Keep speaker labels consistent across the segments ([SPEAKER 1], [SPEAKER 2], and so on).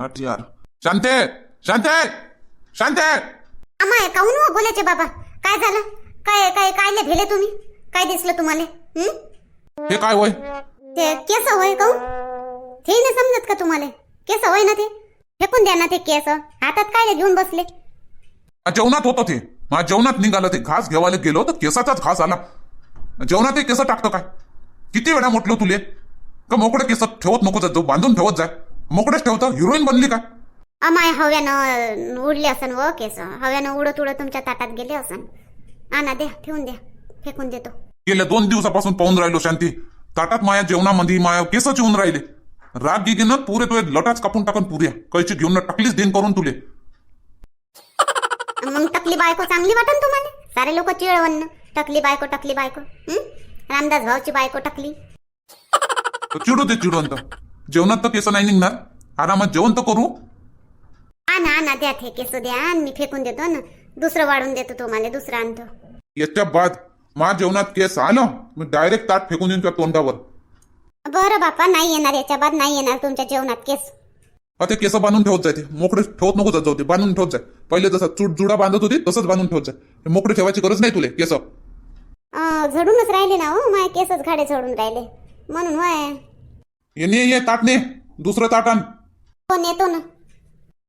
[SPEAKER 1] आठ यार शांते शांते शांते
[SPEAKER 2] आम्हा काहून हो बोलायचे बाबा? काय झालं? काय काय काय भेले तुम्ही? काय दिसलं तुम्हाला? हं?
[SPEAKER 1] हे काय वय
[SPEAKER 2] ते केस होय काहून ते नाही समजत का तुम्हाला? केस होय ना ते? फेकून द्या ना ते केस. हातात काय घेऊन बसले?
[SPEAKER 1] जेवणात होतं ते. माझ्या जेवणात निघालं ते. घास घेवायला गेलो तर केसाचाच घास आला. जेवणात ते केस टाकतं काय? किती वेळा म्हटलं तुले? का मोकळे केस ठेवत नको जात जाऊ बांधून ठेवत जाय मोकळेच ठेवतं. हिरोईन बनली काय
[SPEAKER 2] अमाय हव्यानं उडले असन व केस. हव्यानं उडत उडत तुमच्या ताटात गेले असन. आणा द्या ठेवून द्या. फेकून देतो.
[SPEAKER 1] गेल्या दोन दिवसापासून पाहून राहिलो शांती. ताटात माया जेवणामध्ये माया केसच येऊन राहिले. राग गी ना पुरे तुझे लटाच कापून टाकून पुऱ्या. कैची घेऊन ना टाकलीच देईन करून तुले.
[SPEAKER 2] मग टकली बायको चांगली वाटन तुम्हाला? सारे लोक चिळवन्न टकली बायको टकली बायको. हं? रामदास भाऊची बायको टकली.
[SPEAKER 1] तर चिडू दे चिडवंत जेवणात तर केस नाही निघणार. आरामात जेवण तर करू.
[SPEAKER 2] आणा आणा द्या ते केस द्या. आणि मी फेकून देतो ना. दुसरं वाढून देतो तुम्हाला दुसरं आणतो.
[SPEAKER 1] याच्या बाद मा जेवणात केस आलं मी डायरेक्ट ताट फेकून देईन तुझ्या तोंडावर.
[SPEAKER 2] बरं बापा नाही येणार याच्या बाद नाही येणार तुमच्या जेवणात केस.
[SPEAKER 1] अ ते केस बांधून ठेवत जाय ते. मोकळे ठेवत नको जात जाऊ ते बांधून ठेवत जाय. पहिले जसं चूट जुडा बांधत होती तसंच बांधून ठेवत जाय. मोकळे ठेवायची गरज नाही तुले केस.
[SPEAKER 2] अं, झडूनच राहिले ना हो माझे केसच घाडे झडून राहिले. म्हणून होय.
[SPEAKER 1] ये ने ये ताट ने दुसरं ताट आण।
[SPEAKER 2] हो नेतो ना।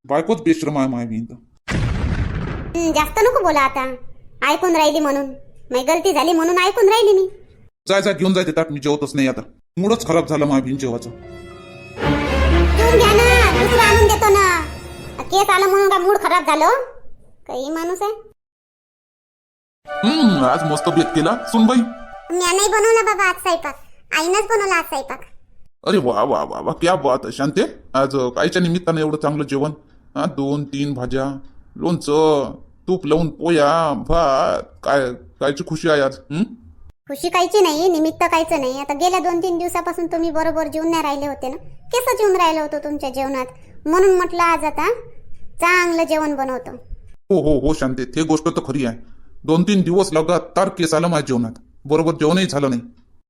[SPEAKER 1] बायकोच बेश्रम आहे माय मी इथं.
[SPEAKER 2] हं, जास्त नको बोला आता. ऐकून राहिली म्हणून. माझी गलती झाली म्हणून ऐकून राहिली मी.
[SPEAKER 1] जाय जाय घेऊन जाय ते ताट मी जेवतच नाही आता. मूडच खराब झालं माझ्या भिन जेवाचं.
[SPEAKER 2] घेऊन घ्या ना दुसरं आणून देतो ना. केस आलं म्हणून काय मूड खराब झालं? काही माणूस आहे?
[SPEAKER 1] हम्म आज मस्त बेत केला. सुनबाई
[SPEAKER 2] मी नाही बनवला बाबा आज स्वयंपाक. आईनच बनवला आज स्वयंपाक.
[SPEAKER 1] अरे वा वा वा वा. क्या बात आहे. शांते आज कायच्या निमित्तानं एवढं चांगलं जेवण? हा दोन तीन भाज्या लोणचं तूप लावून पोया भात. काय कायची खुशी आहे आज हं?
[SPEAKER 2] खुशी कायची नाही निमित्त कायचं नाही. आता गेल्या दोन तीन दिवसापासून तुम्ही बरोबर जेवून नाही राहिले होते ना? केस जेवून राहिलं होतं तुमच्या जेवणात? म्हणून म्हटलं आज आता चांगलं जेवण बनवतो.
[SPEAKER 1] हो हो हो शांते. ते गोष्ट तर खरी आहे. दोन तीन दिवस लगातार केस आलं माझ्या जेवणात. बरोबर जेवणही झालं नाही.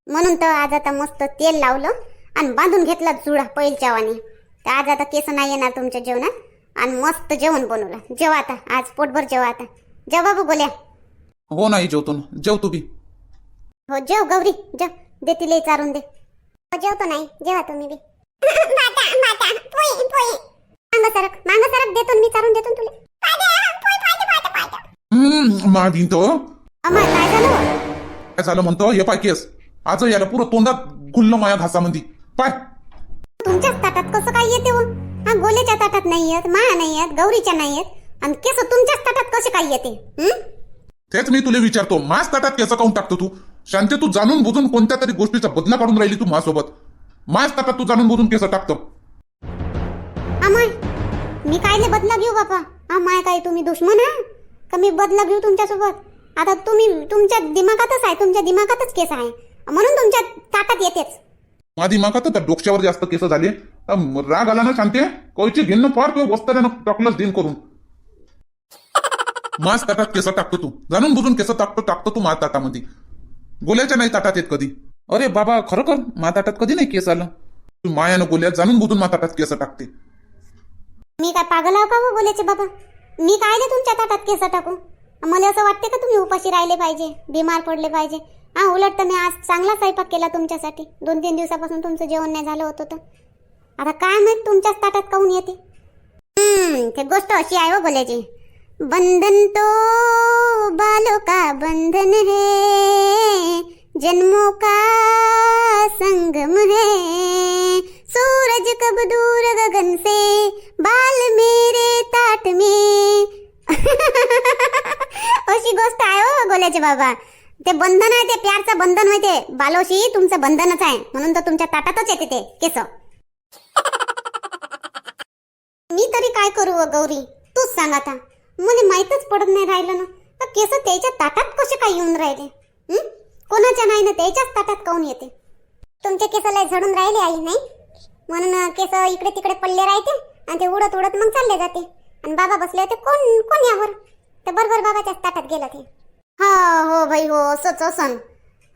[SPEAKER 2] म्हणून तर आज आता मस्त तेल लावलं. आणि बांधून घेतला जुडा पैलच्यावाने तर आज आता केस नाही येणार तुमच्या जेवणात. आणि मस्त जेवण बनवलं. जेवा आता. आज पोटभर जेवा आता. जेव बाबू बोल्या
[SPEAKER 1] हो नाही जेवतो ना. जेवतो बी.
[SPEAKER 2] हो जेव गौरी. जेव. दे तिला चारून दे. हो जेवतो नाही. जेवा तुम्ही बी. मांग सरक. मांग सरक. देतो ना मी चारून देतो ना तुला.
[SPEAKER 1] हम्म
[SPEAKER 2] अमर काय झालं?
[SPEAKER 1] झालं म्हणतो? हे पाय केस. आज याला पुरं तोंडात गुल्ल माया घासामध्ये पाय
[SPEAKER 2] तुमच्याच ताटात कसं काय येते हो हा गोल्याच्या ताटात नाही येत माया नाही येत गौरीच्या नाही येत आणि केस तुमच्याच ताटात कसे काय येते हं?
[SPEAKER 1] तेच मी तुला विचारतो मास ताटात केस काऊन टाकतो तू? शांती तू जाणून बुजून कोणत्या तरी गोष्टीचा बदला काढून राहिली तू माझ्यासोबत? मास ताटात तू जाणून बुजून केस टाकतो.
[SPEAKER 2] अमय मी कायले बदला घेऊ बापा? अमाय काय तुम्ही दुश्मन आहे का मी बदला घेऊ तुमच्यासोबत? आता तुम्ही तुमच्या दिमागातच आहे तुमच्या दिमागातच केस आहे. म्हणून तुमच्या ताटात येतेच.
[SPEAKER 1] माझी माका तर डोक्यावर जास्त केस झाले. राग आला ना शांती? कोयची घेणं फार किंवा वस्ताऱ्यानं टाकलंच दिन करून. मास ताटात केस टाकतो तू. जाणून बुजून केस टाकतो टाकतो तू मा ताटामध्ये. गोल्याच्या नाही ताटात येत कधी. अरे बाबा खरं कर मा ताटात कधी नाही केस आलं? तू मायानं गोल्यात जाणून बुजून मा ताटात केस टाकते.
[SPEAKER 2] मी काय पागल आहो का हो बोलायचे बाबा? मी कायले तुमच्या ताटात केस टाकू? मला असं वाटते का तुम्ही उपाशी राहिले पाहिजे बिमार पडले पाहिजे? हा उलट तर मी आज चांगला स्वयंपाक केला तुमच्यासाठी. दोन तीन दिवसापासून तुमचं जेवण नाही झालं होतं तर. आता काय माहीत तुमच्याच ताटात काऊन येते? ते गोष्ट अशी आहे हो बोलायची बंधन तो बालो का बंधन है जन्मों का संगम है. सूरज कब दूर गगन से बाल मेरे ताट में. अशी गोष्ट आहे हो गोल्याचे बाबा. ते बंधन आहे ते प्यारचं बंधन होय ते. बालोशी तुमचं बंधनच आहे. म्हणून तर तुमच्या ताटातच येते ते केस. मी तरी काय करू व गौरी? तूच सांग आता. मला माहीतच पडत नाही राहिलं ना. तर केस त्याच्या ताटात कसे काय येऊन राहिले? कोणाच्या नाही ना त्याच्याच ताटात काऊन येते? तुमच्या केसाला झडून राहिले आई नाही? म्हणून केस इकडे तिकडे पडले राहते आणि ते उडत उडत मग चालले जाते. आणि बाबा बसले होते कोण कोण यावर? तर बरोबर बाबाच्याच ताटात गेलं ते. हो हो भाई हो असंच असन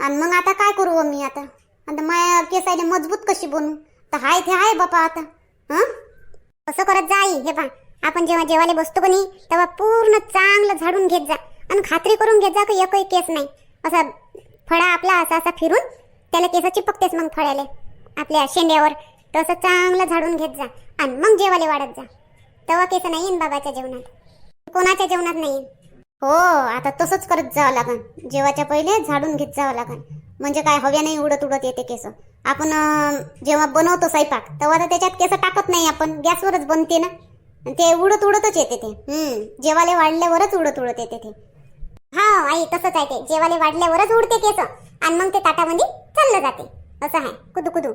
[SPEAKER 2] आणि मग आता काय करू हो मी आता? आता माया केसायले मजबूत कशी बनू? तर हाय ते हाय बापा आता. हं? असं करत जा हे पा आपण जेव्हा जेवायला बसतो कोणी तेव्हा पूर्ण चांगलं झाडून घेत जा. आणि खात्री करून घेत जा की एकही केस नाही. असा फळा आपला असा असा फिरून त्याला केस चिपकतेच मग फळ्याले आपल्या शेंड्यावर. तसं चांगलं झाडून घेत जा. आणि मग जेवायला वाढत जा. तेव्हा केस नाही येईन बाबाच्या जेवणात. कोणाच्या जेवणात नाही हो आता तसंच करत जावं लागन. जेवाच्या पहिले झाडून घेत जावं लागन. म्हणजे काय हव्याने उडत उडत येते केस. आपण जेव्हा बनवतो स्वयंपाक तेव्हा तर त्याच्यात केस टाकत नाही आपण. गॅसवरच बनते ना. ते उडत उडतच येते ते. हम्म जेवाले वाढल्यावरच उडत उडत येते ते. हा आई तसंच आहे ते. जेवाले वाढल्यावरच उडते केस. आणि मग ते ताटामध्ये चाललं जाते. असं आहे. कुदू कुदू.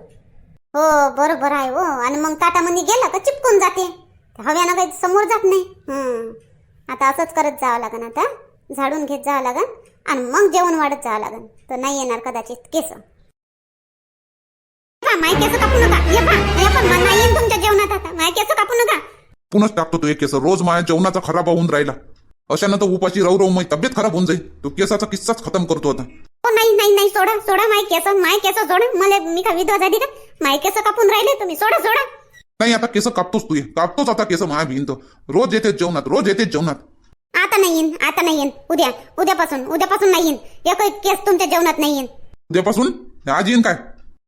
[SPEAKER 2] हो बरोबर आहे हो. आणि मग ताटामध्ये गेलं का चिपकून जाते. हव्यानं काही समोर जात नाही. हम्म. आता असंच करत जावं लागन आता. झाडून घेत जावं लागन आणि मग जेवण वाढत जावं लागन. तर नाही येणार कदाचित केस. माय केस कापू नका. ये पहा, हे पण मला नाही येईन तुमच्या जेवणात आता. माय केस कापू नका.
[SPEAKER 1] पुनच टाकतो तू एक केस. रोज माझ्या जेवणाचा खराब होऊन राहिला. अशानं तर उपाशी राहू राहू माझी तब्येत खराब होऊन जाईल. तो केसाचा किस्साच खतम करतो आता.
[SPEAKER 2] हो नाही नाही नाही सोडा सोडा माय केस माय केस सोडा मला मी का विधवा झाली का? माय केस कापून राहिले तुम्ही. सोडा सोडा.
[SPEAKER 1] नाही आता केस कापतोस तू. कापतोच आता केस भिंत रोज येतेच जेवणात रोज येतेच जेवणात.
[SPEAKER 2] आता नाही येईन आता नाही येईन. उद्या उद्यापासून उद्यापासून नाही येईन. एकही केस तुमच्या जेवणात नाही येईन.
[SPEAKER 1] उद्यापासून? आज येईन काय?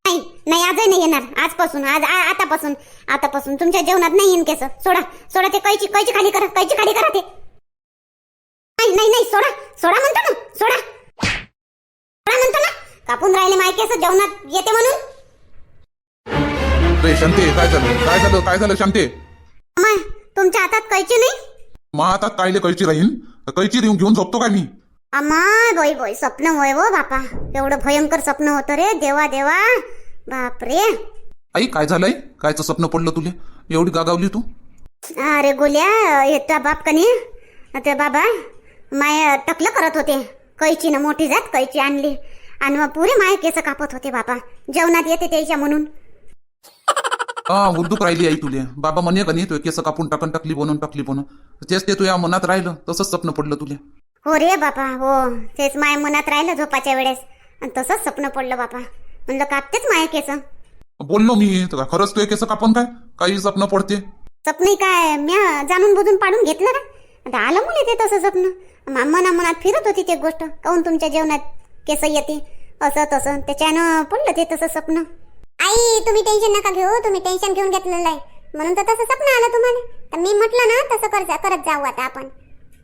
[SPEAKER 2] नाही नाही आजही नाही येणार. आजपासून आज आ- आतापासून. आतापासून तुमच्या जेवणात नाही येईन केस. सोडा सोडा ते कैची कैची खाली करा कैची खाली करा ते. नाही नाही नाही सोडा सोडा म्हणतो ना सोडा. सोडा म्हणतो ना. कापून राहिले माय केस जेवणात येते म्हणून.
[SPEAKER 1] रे शांते काय झालं? काय झालं? काय झालं शांते?
[SPEAKER 2] माय तुमच्या हातात कैची नाही?
[SPEAKER 1] मग आता कायले कैची राहीन? कैची देऊन घेऊन झोपतो काय मी?
[SPEAKER 2] अमाय बाई बाई स्वप्न होय हो बापा. एवढं भयंकर स्वप्न होतं रे देवा देवा. बापरे.
[SPEAKER 1] आई काय झालंय? कायचं स्वप्न पडलं तुले? एवढी गागावली तू?
[SPEAKER 2] अरे गोल्या येता बाप कनी ते बाबा माय टकलं करत होते. कैचीनं मोठी जात कैची आणली. आणि मग पुरे माय केस कापत होते बाबा जेवणात येते त्याच्या म्हणून.
[SPEAKER 1] हा उर्दूक राहिली आई तुले. बाबा म्हणे का नाही तू केस कापून टाकन टाकली बनवून टाकली बनवून. तेच ते तुझ्या मनात राहिलं तसंच स्वप्न पडलं तुले.
[SPEAKER 2] हो रे बापा हो. तेच माय मनात राहिलं झोपाच्या वेळेस. आणि तसंच स्वप्न पडलं बापा. म्हणलं कापतेच माय केस.
[SPEAKER 1] बोललो मी तर खरंच तुझे केस कापून काय? काही स्वप्न पडते.
[SPEAKER 2] स्वप्न काय म्या जाणून बुजून पाडून घेतलं ना आता आलं मुले ते तसं स्वप्न. मा- मना मनात फिरत होती ते गोष्ट. काहून तुमच्या जेवणात केस येते? असं तसं. त्याच्यानं पडलं ते तसं स्वप्न. आई तुम्ही टेन्शन नका घेऊ तुम्ही टेन्शन घेऊन घेतलेलं आहे. म्हणून तर तसं स्वप्न आलं तुम्हाला. तर मी म्हटलं ना तसं कर जा करत जाऊ आता आपण.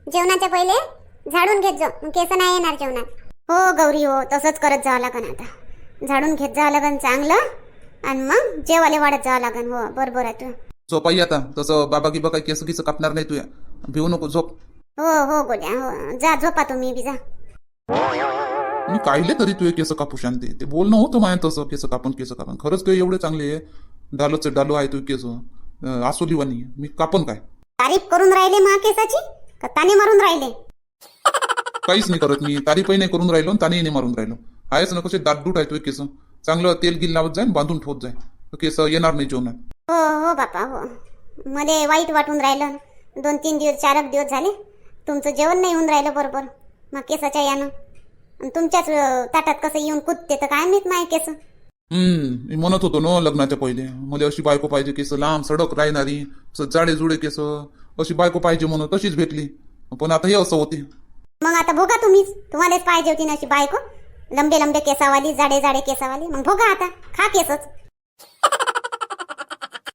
[SPEAKER 2] जेवणाच्या पहिले झाडून घेत जाऊ. केस नाही येणार जेवणात. हो गौरी हो तसंच करत जावं लागन आता. झाडून घेत जावं लागन चांगलं आणि मग जेवायला वाढत जावं लागन हो बरोबर आहे तू.
[SPEAKER 1] झोपाई आता. तसं बाबा गिबा काही केस गिस कापणार नाही तुया भिवू नको झोप.
[SPEAKER 2] हो हो गोल्या हो. जा झोपा तुम्ही बी जा.
[SPEAKER 1] मी काहिले तरी तुझे केस कापू शांती ते बोलणं होतं माया तसं केस कापून केस कापून. खरंच काही एवढे चांगले आहे. डालोच डालो आहे तू केस. आसोलीवानी. मी कापन काय?
[SPEAKER 2] तारीफ करून राहिले मा केसाची? का ताने मारून राहिले?
[SPEAKER 1] काहीच नाही करत मी. तारीफही नाही करून राहिलो तानेही नाही मारून राहिलो. आहेच ना कसे दाटदूट आहे तुझे केस. चांगलं तेल गिल लावत जाईन बांधून ठेवत जाय. तर केस येणार नाही जेवणात.
[SPEAKER 2] हो हो बापा हो. मला वाईट वाटून राहिलं. दोन तीन दिवस चार एक दिवस झाले. तुमचं जेवण नाही होऊन राहिलं बरोबर. मग केसाच्या यानं. तुमच्याच ताटात कसं येऊन कुदते तर काय माहीत माय केस?
[SPEAKER 1] हम्म मी म्हणत होतो ना लग्नाच्या पहिले. मला अशी बायको पाहिजे केस लांब सडक राहणारी जाडे जुडे केस अशी बायको पाहिजे म्हणून तशीच भेटली. पण आता हे असं होते.
[SPEAKER 2] मग आता भोगा तुम्हीच. तुम्हालाच पाहिजे होती ना अशी बायको? लंबे लंबे केसावाली जाडे जाडे केसावाली. मग भोगा आता. खा केसच.